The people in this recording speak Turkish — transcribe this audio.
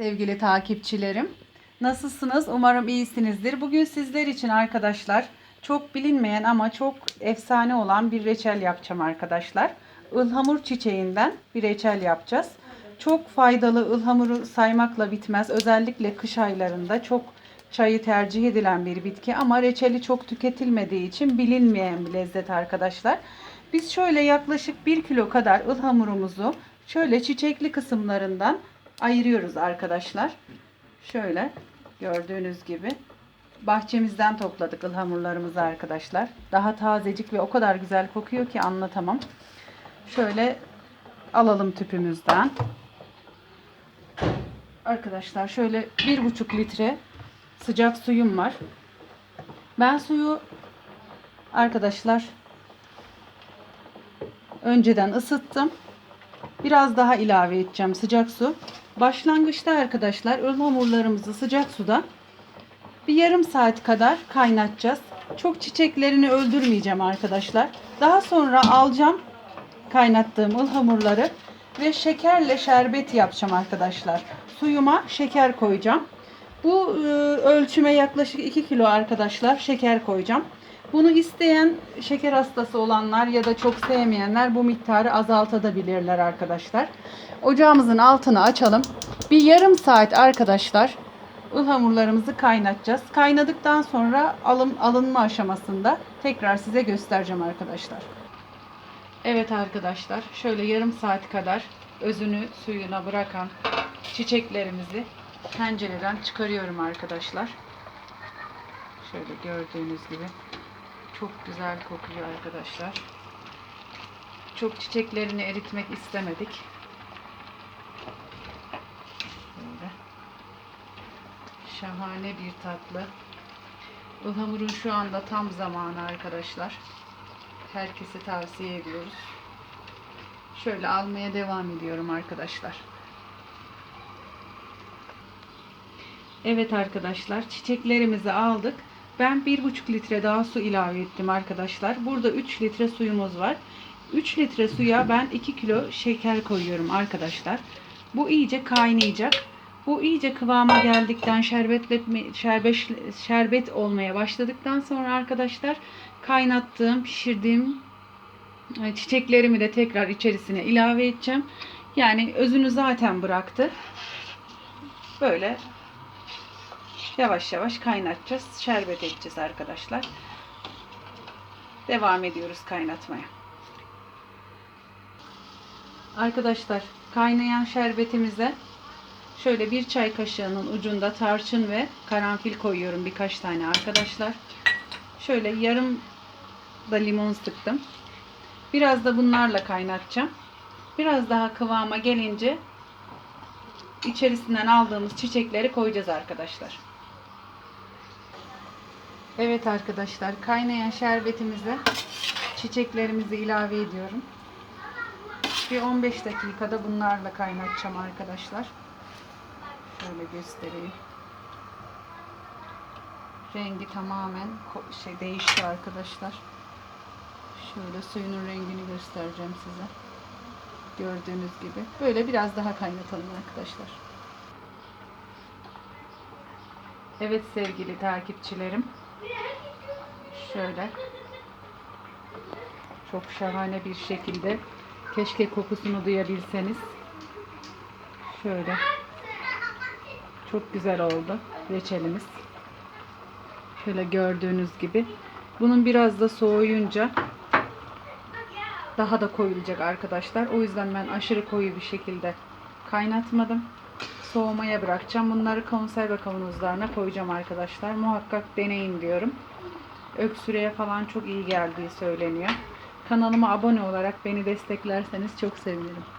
Sevgili takipçilerim, nasılsınız? Umarım iyisinizdir. Bugün sizler için arkadaşlar çok bilinmeyen ama çok efsane olan bir reçel yapacağım arkadaşlar. Ilhamur çiçeğinden bir reçel yapacağız. Çok faydalı ılhamuru saymakla bitmez. Özellikle kış aylarında çok çayı tercih edilen bir bitki ama reçeli çok tüketilmediği için bilinmeyen bir lezzet arkadaşlar. Biz şöyle yaklaşık 1 kilo kadar ılhamurumuzu şöyle çiçekli kısımlarından ayırıyoruz arkadaşlar. Şöyle gördüğünüz gibi bahçemizden topladık ılhamurlarımızı arkadaşlar. Daha tazecik ve o kadar güzel kokuyor ki anlatamam. Şöyle alalım tüpümüzden. Arkadaşlar şöyle bir buçuk litre sıcak suyum var. Ben suyu arkadaşlar önceden ısıttım. Biraz daha ilave edeceğim sıcak su. Başlangıçta arkadaşlar ön hamurlarımızı sıcak suda bir yarım saat kadar kaynatacağız. Çok çiçeklerini öldürmeyeceğim arkadaşlar. Daha sonra alacağım kaynattığım ılhamurları ve şekerle şerbet yapacağım arkadaşlar. Suyuma şeker koyacağım. Bu e, ölçüme yaklaşık 2 kilo arkadaşlar şeker koyacağım. Bunu isteyen şeker hastası olanlar ya da çok sevmeyenler bu miktarı azaltabilirler arkadaşlar. Ocağımızın altını açalım. Bir yarım saat arkadaşlar ıhamurlarımızı kaynatacağız. Kaynadıktan sonra alım alınma aşamasında tekrar size göstereceğim arkadaşlar. Evet arkadaşlar şöyle yarım saat kadar özünü suyuna bırakan çiçeklerimizi tencereden çıkarıyorum arkadaşlar. Şöyle gördüğünüz gibi çok güzel kokuyor arkadaşlar. Çok çiçeklerini eritmek istemedik. Böyle. Şahane bir tatlı. Ihlamurun şu anda tam zamanı arkadaşlar. Herkese tavsiye ediyoruz. Şöyle almaya devam ediyorum arkadaşlar. Evet arkadaşlar çiçeklerimizi aldık. Ben 1,5 litre daha su ilave ettim arkadaşlar. Burada 3 litre suyumuz var. 3 litre suya ben 2 kilo şeker koyuyorum arkadaşlar. Bu iyice kaynayacak. Bu iyice kıvama geldikten şerbetletme şerbet şerbet olmaya başladıktan sonra arkadaşlar kaynattığım, pişirdiğim e, çiçeklerimi de tekrar içerisine ilave edeceğim. Yani özünü zaten bıraktı. Böyle yavaş yavaş kaynatacağız. Şerbet edeceğiz arkadaşlar. Devam ediyoruz kaynatmaya. Arkadaşlar kaynayan şerbetimize şöyle bir çay kaşığının ucunda tarçın ve karanfil koyuyorum birkaç tane arkadaşlar. Şöyle yarım da limon sıktım. Biraz da bunlarla kaynatacağım. Biraz daha kıvama gelince içerisinden aldığımız çiçekleri koyacağız arkadaşlar. Evet arkadaşlar kaynayan şerbetimize çiçeklerimizi ilave ediyorum. Bir 15 dakikada bunlarla kaynatacağım arkadaşlar. Şöyle göstereyim. Rengi tamamen şey değişti arkadaşlar. Şöyle suyunun rengini göstereceğim size. Gördüğünüz gibi. Böyle biraz daha kaynatalım arkadaşlar. Evet sevgili takipçilerim. Şöyle. Çok şahane bir şekilde. Keşke kokusunu duyabilseniz. Şöyle. Çok güzel oldu reçelimiz. Şöyle gördüğünüz gibi. Bunun biraz da soğuyunca daha da koyulacak arkadaşlar. O yüzden ben aşırı koyu bir şekilde kaynatmadım. Soğumaya bırakacağım. Bunları konserve kavanozlarına koyacağım arkadaşlar. Muhakkak deneyin diyorum. Öksürüğe falan çok iyi geldiği söyleniyor. Kanalıma abone olarak beni desteklerseniz çok sevinirim.